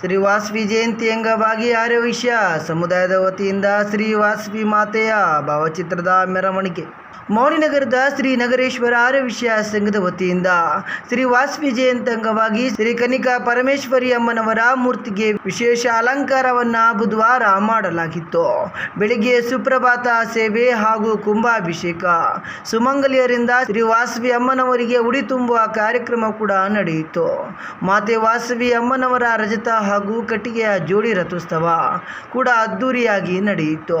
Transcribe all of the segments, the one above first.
ಶ್ರೀ ವಾಸವಿ ಜಯಂತಿ ಅಂಗವಾಗಿ ವಿಷಯ ಸಮುದಾಯದ ವತಿಯಿಂದ ಶ್ರೀ ವಾಸವಿ ಮಾತೆಯ ಭಾವಚಿತ್ರದ ಮೆರವಣಿಗೆ. ಮೌನಿನಗರದ ಶ್ರೀ ನಗರೇಶ್ವರ ವಿಷಯ ಸಂಘದ ವತಿಯಿಂದ ಶ್ರೀ ವಾಸವಿ ಜಯಂತಿ ಅಂಗವಾಗಿ ಶ್ರೀ ಕನಿಕಾ ಪರಮೇಶ್ವರಿ ಅಮ್ಮನವರ ಮೂರ್ತಿಗೆ ವಿಶೇಷ ಅಲಂಕಾರವನ್ನ ಬುಧವಾರ ಮಾಡಲಾಗಿತ್ತು. ಬೆಳಿಗ್ಗೆ ಸುಪ್ರಭಾತ ಸೇವೆ ಹಾಗೂ ಕುಂಭಾಭಿಷೇಕ. ಸುಮಂಗಲಿಯರಿಂದ ಶ್ರೀ ವಾಸವಿ ಅಮ್ಮನವರಿಗೆ ಉಡಿ ತುಂಬುವ ಕಾರ್ಯಕ್ರಮ ಕೂಡ ನಡೆಯಿತು. ಮಾತೆ ವಾಸವಿ ಅಮ್ಮನವರ ರಜತ ಹಾಗೂ ಕಟ್ಟಿಗೆಯ ಜೋಡಿ ರಥೋತ್ಸವ ಕೂಡ ಅದ್ದೂರಿಯಾಗಿ ನಡೆಯಿತು.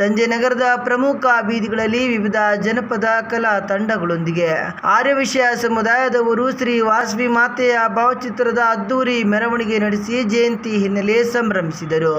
ಸಂಜೆ ನಗರದ ಪ್ರಮುಖ ಬೀದಿಗಳಲ್ಲಿ ವಿವಿಧ ಜನಪದ ಕಲಾ ತಂಡಗಳೊಂದಿಗೆ. ಆರ್ಯವಿಷಯ ಸಮುದಾಯದವರು ಶ್ರೀ ವಾಸವಿ ಮಾತೆಯ ಭಾವಚಿತ್ರದ ಅದ್ದೂರಿ ಮೆರವಣಿಗೆ ನಡೆಸಿ ಜಯಂತಿ ಹಿನ್ನೆಲೆ ಸಂಭ್ರಮಿಸಿದರು.